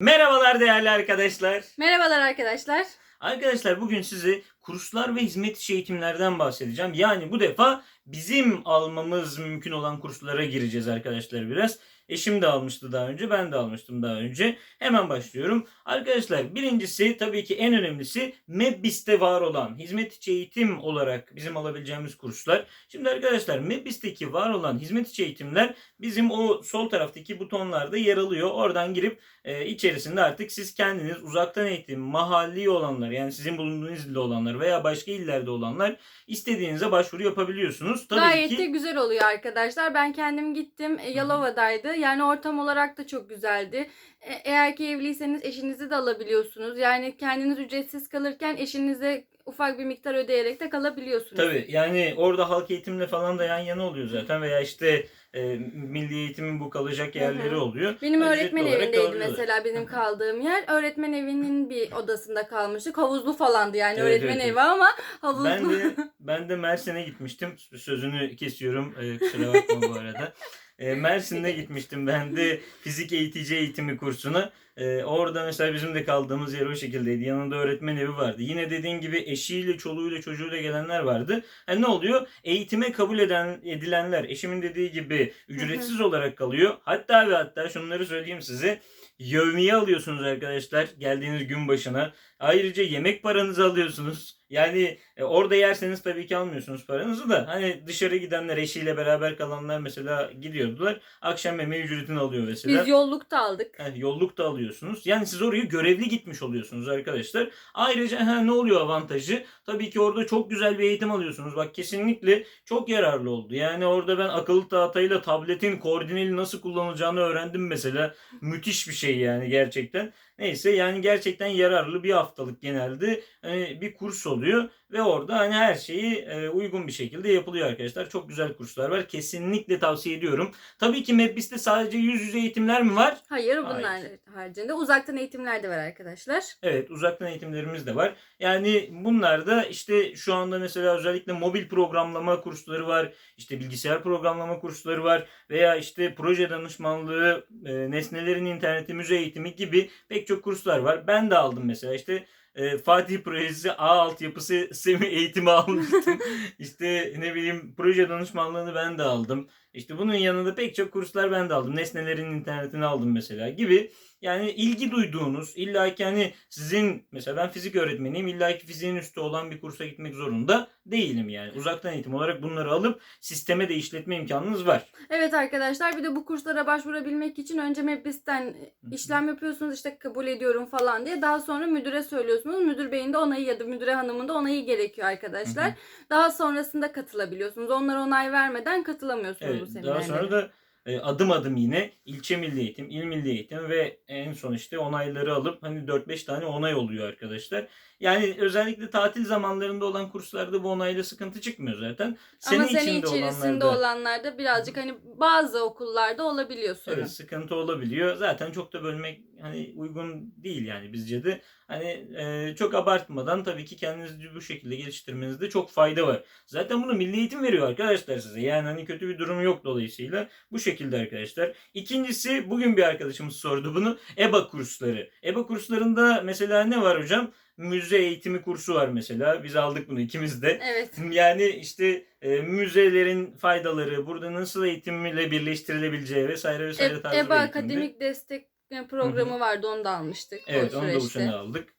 Merhabalar değerli arkadaşlar. Merhabalar arkadaşlar. Arkadaşlar bugün size kurslar ve hizmet içi eğitimlerden bahsedeceğim. Yani bu defa bizim almamız mümkün olan kurslara gireceğiz arkadaşlar biraz. Eşim de almıştı daha önce, ben de almıştım daha önce. Hemen başlıyorum. Arkadaşlar birincisi tabii ki en önemlisi MEBBİS'te var olan hizmet içi eğitim olarak bizim alabileceğimiz kurslar. Şimdi arkadaşlar MEBBİS'teki var olan hizmet içi eğitimler bizim o sol taraftaki butonlarda yer alıyor. Oradan girip e, içerisinde artık siz kendiniz uzaktan eğitim, mahalli olanlar yani sizin bulunduğunuz ilde olanlar veya başka illerde olanlar istediğinize başvuru yapabiliyorsunuz. Tabii Gayet ki de güzel oluyor arkadaşlar. Ben kendim gittim. E, Yalova'daydı. Yani ortam olarak da çok güzeldi. E, Eğer ki evliyseniz eşinizi de alabiliyorsunuz. Yani kendiniz ücretsiz kalırken eşinize ufak bir miktar ödeyerek de kalabiliyorsunuz. Tabii yani orada halk eğitimle falan da yan yana oluyor zaten veya işte e, milli eğitimin bu kalacak yerleri Hı hı. oluyor. Benim Ücretli öğretmen olarak evindeydi mesela benim kaldığım yer. Öğretmen evinin bir odasında kalmıştık. Havuzlu falandı yani Evet, öğretmen evet, evi ama havuzlu. Ben de ben de Mersin'e gitmiştim. Sözünü kesiyorum. Ee, kusura bakma bu arada. Ee, Mersin'e gitmiştim ben de fizik eğitici eğitimi kursuna. Ee, orada mesela bizim de kaldığımız yer o şekildeydi. Yanında öğretmen evi vardı. Yine dediğin gibi eşiyle, çoluğuyla, çocuğuyla gelenler vardı. Yani ne oluyor? Eğitime kabul eden edilenler eşimin dediği gibi ücretsiz olarak kalıyor. Hatta ve hatta şunları söyleyeyim size. Yevmiye alıyorsunuz arkadaşlar geldiğiniz gün başına. Ayrıca yemek paranızı alıyorsunuz. Yani e, orada yerseniz tabii ki almıyorsunuz paranızı da. Hani dışarı gidenler eşiyle beraber kalanlar mesela gidiyordular. Akşam yemeği ücretini alıyor mesela. Biz yolluk da aldık. Heh, yolluk da alıyorsunuz. Yani siz oraya görevli gitmiş oluyorsunuz arkadaşlar. Ayrıca ha, ne oluyor avantajı? Tabii ki orada çok güzel bir eğitim alıyorsunuz. Bak kesinlikle çok yararlı oldu. Yani orada ben akıllı tahtayla tabletin koordineli nasıl kullanılacağını öğrendim mesela. Müthiş bir şey yani gerçekten. Neyse yani gerçekten yararlı bir haftalık genelde hani bir kurs oluyor ve orada hani her şeyi e, uygun bir şekilde yapılıyor arkadaşlar. Çok güzel kurslar var. Kesinlikle tavsiye ediyorum. Tabii ki MEBBİS'te sadece yüz yüze eğitimler mi var? Hayır bunlar Hayır. haricinde uzaktan eğitimler de var arkadaşlar. Evet uzaktan eğitimlerimiz de var. Yani bunlar da işte şu anda mesela özellikle mobil programlama kursları var. işte bilgisayar programlama kursları var. Veya işte proje danışmanlığı, e, nesnelerin interneti, müze eğitimi gibi pek çok kurslar var. Ben de aldım mesela işte e, Fatih Projesi A altyapısı semi eğitimi almıştım. işte ne bileyim proje danışmanlığını ben de aldım. İşte bunun yanında pek çok kurslar ben de aldım. Nesnelerin internetini aldım mesela gibi. Yani ilgi duyduğunuz illa ki hani sizin mesela ben fizik öğretmeniyim illa ki fiziğin üstü olan bir kursa gitmek zorunda değilim yani. Uzaktan eğitim olarak bunları alıp sisteme de işletme imkanınız var. Evet arkadaşlar bir de bu kurslara başvurabilmek için önce MEBBİS'ten işlem yapıyorsunuz işte kabul ediyorum falan diye. Daha sonra müdüre söylüyorsunuz. Müdür beyin de onayı ya da müdüre hanımın da onayı gerekiyor arkadaşlar. Daha sonrasında katılabiliyorsunuz. Onlar onay vermeden katılamıyorsunuz Evet, bu daha seminerlere. sonra da e, adım adım yine ilçe milli eğitim, il milli eğitim ve en son işte onayları alıp hani 4-5 tane onay oluyor arkadaşlar. Yani özellikle tatil zamanlarında olan kurslarda bu onayla sıkıntı çıkmıyor zaten. Ama Sene sene içinde içerisinde olanlarda- olanlarda birazcık hani bazı okullarda olabiliyor sorun. Evet sıkıntı olabiliyor. Zaten çok da bölmek hani uygun değil yani bizce de. Hani e, çok abartmadan tabii ki kendinizi bu şekilde geliştirmenizde çok fayda var. Zaten bunu milli eğitim veriyor arkadaşlar size. Yani hani kötü bir durum yok dolayısıyla. Bu şekilde arkadaşlar. İkincisi bugün bir arkadaşımız sordu bunu. EBA kursları. EBA kurslarında mesela ne var hocam? Müze eğitimi kursu var mesela. Biz aldık bunu ikimiz de. Evet. Yani işte e, müzelerin faydaları, burada nasıl eğitimle birleştirilebileceği vesaire vesaire E- tarzı EBA akademik destek programı vardı onu da almıştık. Evet onu da bu sene aldık.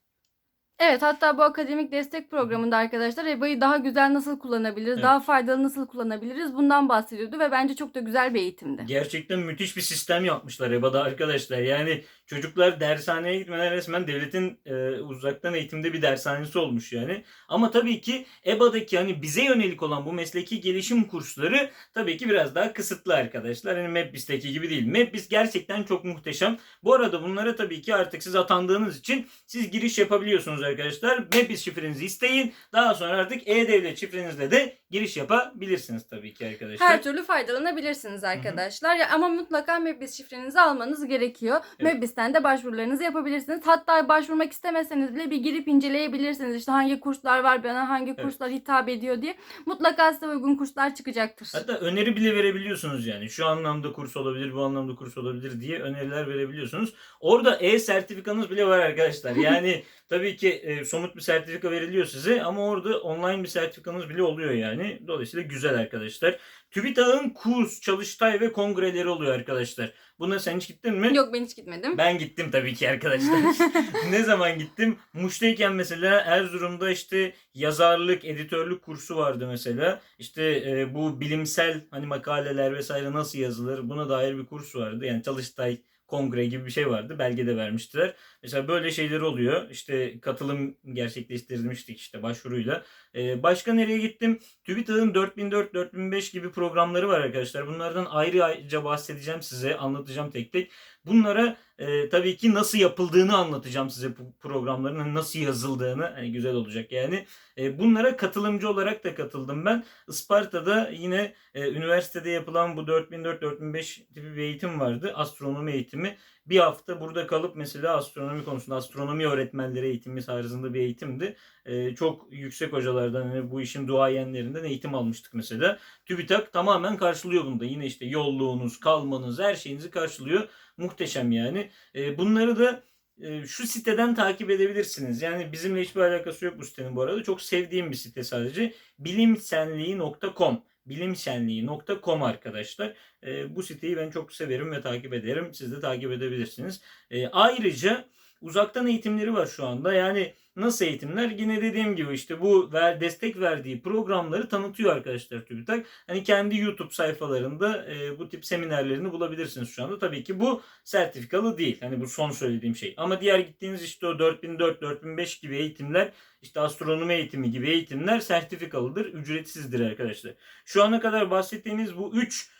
Evet hatta bu akademik destek programında arkadaşlar EBA'yı daha güzel nasıl kullanabiliriz, Evet. daha faydalı nasıl kullanabiliriz bundan bahsediyordu ve bence çok da güzel bir eğitimdi. Gerçekten müthiş bir sistem yapmışlar EBA'da arkadaşlar. Yani çocuklar dershaneye gitmeden resmen devletin e, uzaktan eğitimde bir dershanesi olmuş yani. Ama tabii ki EBA'daki hani bize yönelik olan bu mesleki gelişim kursları tabii ki biraz daha kısıtlı arkadaşlar. Hani MEBBİS'teki gibi değil. MEBBİS gerçekten çok muhteşem. Bu arada bunlara tabii ki artık siz atandığınız için siz giriş yapabiliyorsunuz arkadaşlar. MEBBİS şifrenizi isteyin. Daha sonra artık E-Devlet şifrenizle de giriş yapabilirsiniz tabii ki arkadaşlar. Her türlü faydalanabilirsiniz arkadaşlar. Ya ama mutlaka MEBBİS şifrenizi almanız gerekiyor. Evet. İnternetten de başvurularınızı yapabilirsiniz. Hatta başvurmak istemeseniz bile bir girip inceleyebilirsiniz. İşte hangi kurslar var, bana hangi Evet. kurslar hitap ediyor diye. Mutlaka size uygun kurslar çıkacaktır. Hatta öneri bile verebiliyorsunuz yani. Şu anlamda kurs olabilir, bu anlamda kurs olabilir diye öneriler verebiliyorsunuz. Orada e-sertifikanız bile var arkadaşlar. Yani tabii ki e, somut bir sertifika veriliyor size ama orada online bir sertifikanız bile oluyor yani. Dolayısıyla güzel arkadaşlar. TÜBİTAK'ın kurs, çalıştay ve kongreleri oluyor arkadaşlar. Buna sen hiç gittin mi? Yok ben hiç gitmedim. Ben gittim tabii ki arkadaşlar. ne zaman gittim? Muş'tayken mesela Erzurum'da işte yazarlık, editörlük kursu vardı mesela. İşte e, bu bilimsel hani makaleler vesaire nasıl yazılır buna dair bir kurs vardı. Yani çalıştay, kongre gibi bir şey vardı. Belge de vermiştiler. Mesela böyle şeyler oluyor. İşte katılım gerçekleştirilmiştik işte başvuruyla. E, başka nereye gittim? TÜBİTAK'ın 4004-4005 gibi programları var arkadaşlar. Bunlardan ayrı ayrıca bahsedeceğim size. Anlatacağım tek tek. Bunlara e, tabii ki nasıl yapıldığını anlatacağım size bu programların hani nasıl yazıldığını hani güzel olacak yani. E, bunlara katılımcı olarak da katıldım ben. Isparta'da yine e, üniversitede yapılan bu 4004-4005 tipi bir eğitim vardı. Astronomi eğitimi. Bir hafta burada kalıp mesela astronomi konusunda astronomi öğretmenleri eğitimi tarzında bir eğitimdi. E, çok yüksek hocalardan hani bu işin duayenlerinden eğitim almıştık mesela. TÜBİTAK tamamen karşılıyor bunda. Yine işte yolluğunuz, kalmanız, her şeyinizi karşılıyor. Muhteşem yani. E, bunları da e, şu siteden takip edebilirsiniz. Yani bizimle hiçbir alakası yok bu sitenin bu arada. Çok sevdiğim bir site sadece. bilimsenliği.com bilimsenliği.com arkadaşlar. E, bu siteyi ben çok severim ve takip ederim. Siz de takip edebilirsiniz. E, ayrıca uzaktan eğitimleri var şu anda. Yani nasıl eğitimler? Yine dediğim gibi işte bu ver, destek verdiği programları tanıtıyor arkadaşlar TÜBİTAK. Hani kendi YouTube sayfalarında e, bu tip seminerlerini bulabilirsiniz şu anda. Tabii ki bu sertifikalı değil. Hani bu son söylediğim şey. Ama diğer gittiğiniz işte o 4004-4005 gibi eğitimler işte astronomi eğitimi gibi eğitimler sertifikalıdır. Ücretsizdir arkadaşlar. Şu ana kadar bahsettiğimiz bu 3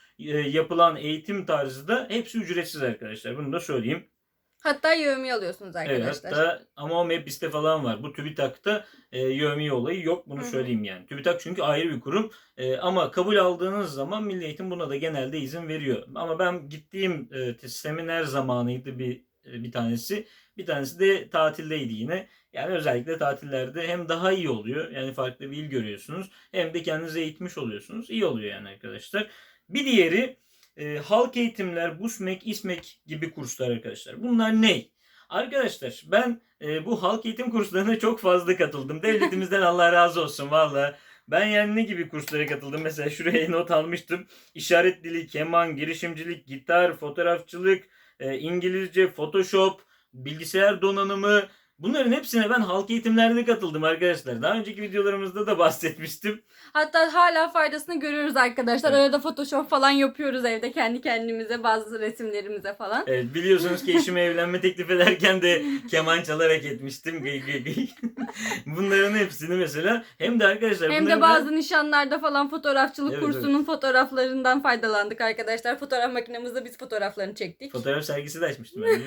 yapılan eğitim tarzı da hepsi ücretsiz arkadaşlar. Bunu da söyleyeyim. Hatta yövmi alıyorsunuz Evet arkadaşlar. hatta ama o Mapbis'te falan var. Bu TÜBİTAK'ta e, yövmiye olayı yok. Bunu Hı hı. söyleyeyim yani. TÜBİTAK çünkü ayrı bir kurum. E, ama kabul aldığınız zaman Milli Eğitim buna da genelde izin veriyor. Ama ben gittiğim e, seminer zamanıydı bir e, bir tanesi. Bir tanesi de tatildeydi yine. Yani özellikle tatillerde hem daha iyi oluyor. Yani farklı bir il görüyorsunuz. Hem de kendinizi eğitmiş oluyorsunuz. İyi oluyor yani arkadaşlar. Bir diğeri e, halk eğitimler, BUSMEK, İSMEK gibi kurslar arkadaşlar. Bunlar ne? Arkadaşlar ben e, bu halk eğitim kurslarına çok fazla katıldım. Devletimizden Allah razı olsun valla. Ben yani ne gibi kurslara katıldım? Mesela şuraya not almıştım. İşaret dili, keman, girişimcilik, gitar, fotoğrafçılık, e, İngilizce, Photoshop, bilgisayar donanımı. Bunların hepsine ben halk eğitimlerde katıldım arkadaşlar. Daha önceki videolarımızda da bahsetmiştim. Hatta hala faydasını görüyoruz arkadaşlar. Evet. Arada Photoshop falan yapıyoruz evde kendi kendimize bazı resimlerimize falan. Evet biliyorsunuz ki eşime evlenme teklif ederken de keman çalarak etmiştim. Gıy gıy gıy. Bunların hepsini mesela hem de arkadaşlar Hem de bazı nişanlarda falan fotoğrafçılık Evet, kursunun fotoğraflarından faydalandık arkadaşlar. Fotoğraf makinemizde biz fotoğraflarını çektik. Fotoğraf sergisi de açmıştım ben.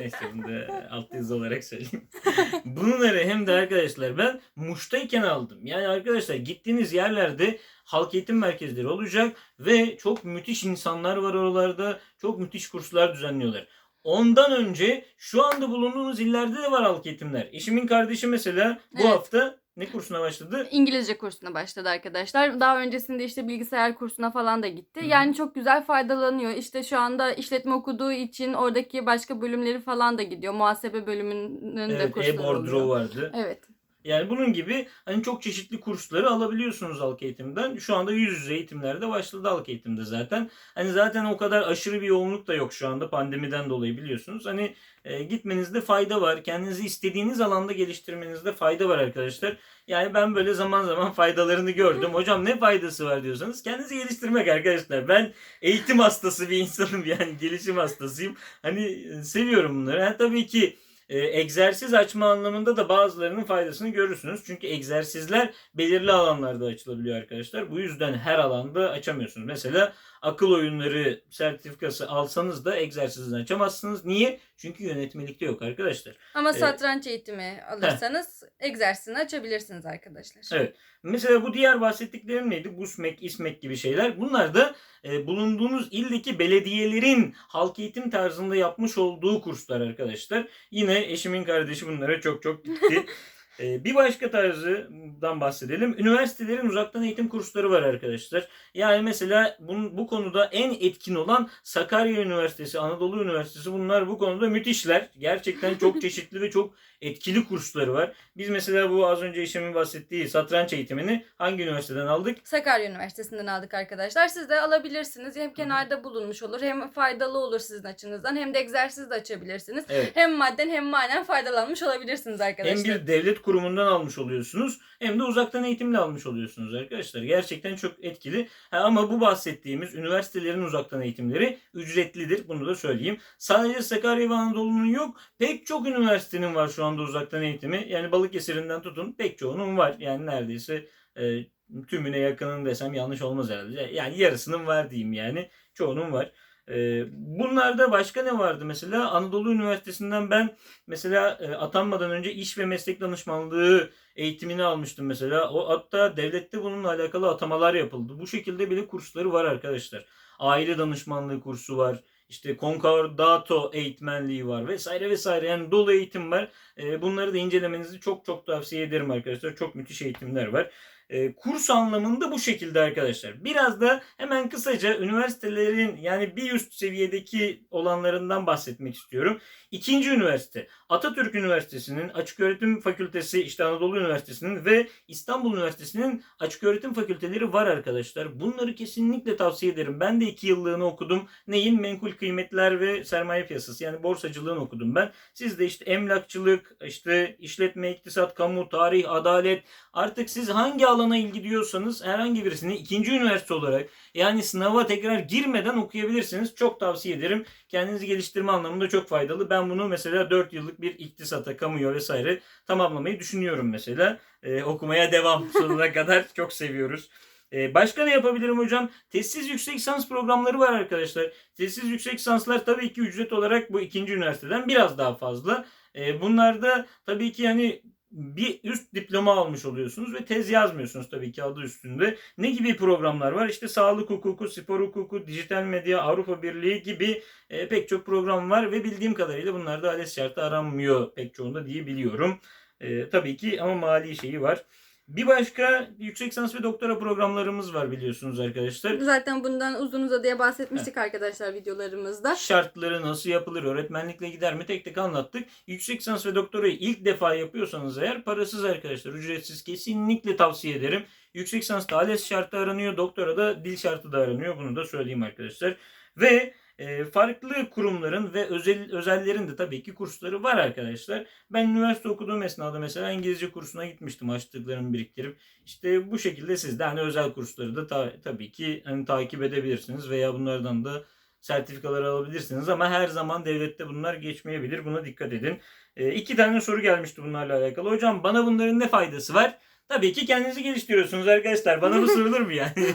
Neyse bunu da alt yazı olarak söyleyeyim. Bunları hem de arkadaşlar ben Muş'tayken aldım. Yani arkadaşlar gittiğiniz yerlerde halk eğitim merkezleri olacak ve çok müthiş insanlar var oralarda. Çok müthiş kurslar düzenliyorlar. Ondan önce şu anda bulunduğunuz illerde de var halk eğitimler. Eşimin kardeşi mesela bu Evet. hafta ne kursuna başladı? İngilizce kursuna başladı arkadaşlar. Daha öncesinde işte bilgisayar kursuna falan da gitti. Hı. Yani çok güzel faydalanıyor. İşte şu anda işletme okuduğu için oradaki başka bölümleri falan da gidiyor. Muhasebe bölümünün de Evet, kursları e-bordro vardı. Evet. Yani bunun gibi hani çok çeşitli kursları alabiliyorsunuz halk eğitimden. Şu anda yüz yüze eğitimlerde başladı halk eğitimde zaten. Hani zaten o kadar aşırı bir yoğunluk da yok şu anda pandemiden dolayı biliyorsunuz. Hani e, gitmenizde fayda var. Kendinizi istediğiniz alanda geliştirmenizde fayda var arkadaşlar. Yani ben böyle zaman zaman faydalarını gördüm. Hocam ne faydası var diyorsanız kendinizi geliştirmek arkadaşlar. Ben eğitim hastası bir insanım yani gelişim hastasıyım. Hani e, seviyorum bunları. Ha, tabii ki e, egzersiz açma anlamında da bazılarının faydasını görürsünüz. Çünkü egzersizler belirli alanlarda açılabiliyor arkadaşlar. Bu yüzden her alanda açamıyorsunuz. Mesela akıl oyunları sertifikası alsanız da egzersizini açamazsınız. Niye? Çünkü yönetmelikte yok arkadaşlar. Ama Evet. satranç eğitimi alırsanız egzersizini açabilirsiniz arkadaşlar. Evet. Mesela bu diğer bahsettiklerim neydi? Busmek, İSMEK gibi şeyler. Bunlar da e, bulunduğunuz ildeki belediyelerin halk eğitim tarzında yapmış olduğu kurslar arkadaşlar. Yine eşimin kardeşi bunlara çok çok gitti. E, bir başka tarzdan bahsedelim. Üniversitelerin uzaktan eğitim kursları var arkadaşlar. Yani mesela bu, bu konuda en etkin olan Sakarya Üniversitesi, Anadolu Üniversitesi bunlar bu konuda müthişler. Gerçekten çok çeşitli ve çok etkili kursları var. Biz mesela bu az önce eşimin bahsettiği satranç eğitimini hangi üniversiteden aldık? Sakarya Üniversitesi'nden aldık arkadaşlar. Siz de alabilirsiniz. Hem kenarda bulunmuş olur hem faydalı olur sizin açınızdan hem de egzersiz de açabilirsiniz. Evet. Hem madden hem manen faydalanmış olabilirsiniz arkadaşlar. Hem bir devlet kurumundan almış oluyorsunuz hem de uzaktan eğitimle almış oluyorsunuz arkadaşlar. Gerçekten çok etkili. Ha, ama bu bahsettiğimiz üniversitelerin uzaktan eğitimleri ücretlidir. Bunu da söyleyeyim. Sadece Sakarya ve Anadolu'nun yok. Pek çok üniversitenin var şu anda uzaktan eğitimi. Yani Balıkesir'inden tutun pek çoğunun var. Yani neredeyse e, tümüne yakının desem yanlış olmaz herhalde. Yani yarısının var diyeyim yani. Çoğunun var. Ee, bunlarda başka ne vardı mesela? Anadolu Üniversitesi'nden ben mesela e, atanmadan önce iş ve meslek danışmanlığı eğitimini almıştım mesela. O hatta devlette bununla alakalı atamalar yapıldı. Bu şekilde bile kursları var arkadaşlar. Aile danışmanlığı kursu var. İşte Concordato eğitmenliği var vesaire vesaire. Yani dolu eğitim var. Ee, bunları da incelemenizi çok çok tavsiye ederim arkadaşlar. Çok müthiş eğitimler var. Ee, kurs anlamında bu şekilde arkadaşlar. Biraz da hemen kısaca üniversitelerin yani bir üst seviyedeki olanlarından bahsetmek istiyorum. İkinci üniversite Atatürk Üniversitesi'nin Açıköğretim Fakültesi işte Anadolu Üniversitesi'nin ve İstanbul Üniversitesi'nin Açıköğretim Fakülteleri var arkadaşlar. Bunları kesinlikle tavsiye ederim. Ben de iki yıllığını okudum. Neyin? Menkul kıymetler ve sermaye piyasası yani borsacılığını okudum ben. Siz de işte emlakçılık, işte işletme, iktisat, kamu, tarih, adalet artık siz hangi alana ilgi duyuyorsanız herhangi birisini ikinci üniversite olarak yani sınava tekrar girmeden okuyabilirsiniz. Çok tavsiye ederim. Kendinizi geliştirme anlamında çok faydalı. Ben bunu mesela 4 yıllık bir iktisata, kamuya vesaire tamamlamayı düşünüyorum mesela. Ee, okumaya devam sonuna kadar çok seviyoruz. Ee, başka ne yapabilirim hocam? Testsiz yüksek lisans programları var arkadaşlar. Testsiz yüksek lisanslar tabii ki ücret olarak bu ikinci üniversiteden biraz daha fazla. Ee, bunlarda tabii ki yani bir üst diploma almış oluyorsunuz ve tez yazmıyorsunuz tabii ki adı üstünde. Ne gibi programlar var? İşte sağlık hukuku, spor hukuku, dijital medya, Avrupa Birliği gibi e, pek çok program var ve bildiğim kadarıyla bunlarda ALES şartı aranmıyor pek çoğunda diye biliyorum. E, tabii ki ama mali şeyi var. Bir başka yüksek lisans ve doktora programlarımız var biliyorsunuz arkadaşlar. Zaten bundan uzun uzadıya bahsetmiştik arkadaşlar videolarımızda. Şartları nasıl yapılır, öğretmenlikle gider mi tek tek anlattık. Yüksek lisans ve doktorayı ilk defa yapıyorsanız eğer parasız arkadaşlar, ücretsiz kesinlikle tavsiye ederim. Yüksek lisansta ALES şartı aranıyor, doktora da dil şartı da aranıyor. Bunu da söyleyeyim arkadaşlar. Ve e, farklı kurumların ve özel özellerin de tabii ki kursları var arkadaşlar. Ben üniversite okuduğum esnada mesela İngilizce kursuna gitmiştim açtıklarımı biriktirip. İşte bu şekilde siz de hani özel kursları da ta- tabii ki hani takip edebilirsiniz veya bunlardan da sertifikalar alabilirsiniz ama her zaman devlette bunlar geçmeyebilir. Buna dikkat edin. E, iki tane soru gelmişti bunlarla alakalı. Hocam bana bunların ne faydası var? Tabii ki kendinizi geliştiriyorsunuz arkadaşlar. Bana bu sorulur mu yani?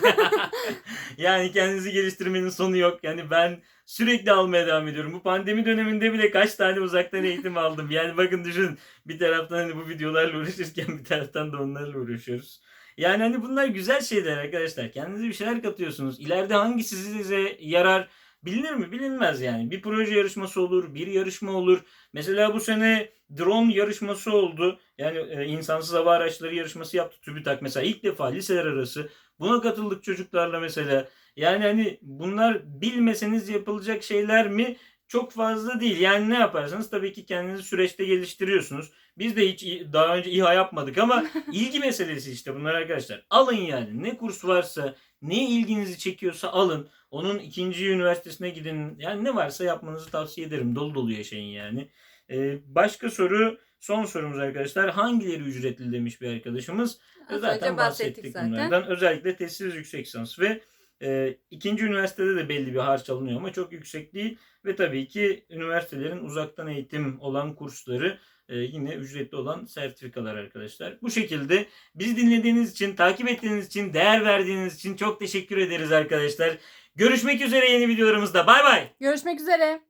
yani kendinizi geliştirmenin sonu yok. Yani ben sürekli almaya devam ediyorum. Bu pandemi döneminde bile kaç tane uzaktan eğitim aldım. Yani bakın düşünün bir taraftan hani bu videolarla uğraşırken bir taraftan da onlarla uğraşıyoruz. Yani hani bunlar güzel şeyler arkadaşlar. Kendinize bir şeyler katıyorsunuz. İleride hangisi size yarar bilinir mi? Bilinmez yani. Bir proje yarışması olur, bir yarışma olur. Mesela bu sene drone yarışması oldu. Yani e, insansız hava araçları yarışması yaptı TÜBİTAK mesela ilk defa liseler arası. Buna katıldık çocuklarla mesela. Yani hani bunlar bilmeseniz yapılacak şeyler mi? Çok fazla değil. Yani ne yaparsanız tabii ki kendinizi süreçte geliştiriyorsunuz. Biz de hiç daha önce İHA yapmadık ama ilgi meselesi işte bunlar arkadaşlar. Alın yani. Ne kurs varsa, ne ilginizi çekiyorsa alın. Onun ikinci üniversitesine gidin. Yani ne varsa yapmanızı tavsiye ederim. Dolu dolu yaşayın yani. Ee, başka soru, son sorumuz arkadaşlar. Hangileri ücretli demiş bir arkadaşımız. Az zaten bahsettik zaten. bunlardan. Özellikle testsiz yüksek lisans ve e, ikinci üniversitede de belli bir harç alınıyor ama çok yüksek değil. Ve tabii ki üniversitelerin uzaktan eğitim olan kursları e, yine ücretli olan sertifikalar arkadaşlar. Bu şekilde bizi dinlediğiniz için, takip ettiğiniz için, değer verdiğiniz için çok teşekkür ederiz arkadaşlar. Görüşmek üzere yeni videolarımızda. Bay bay. Görüşmek üzere.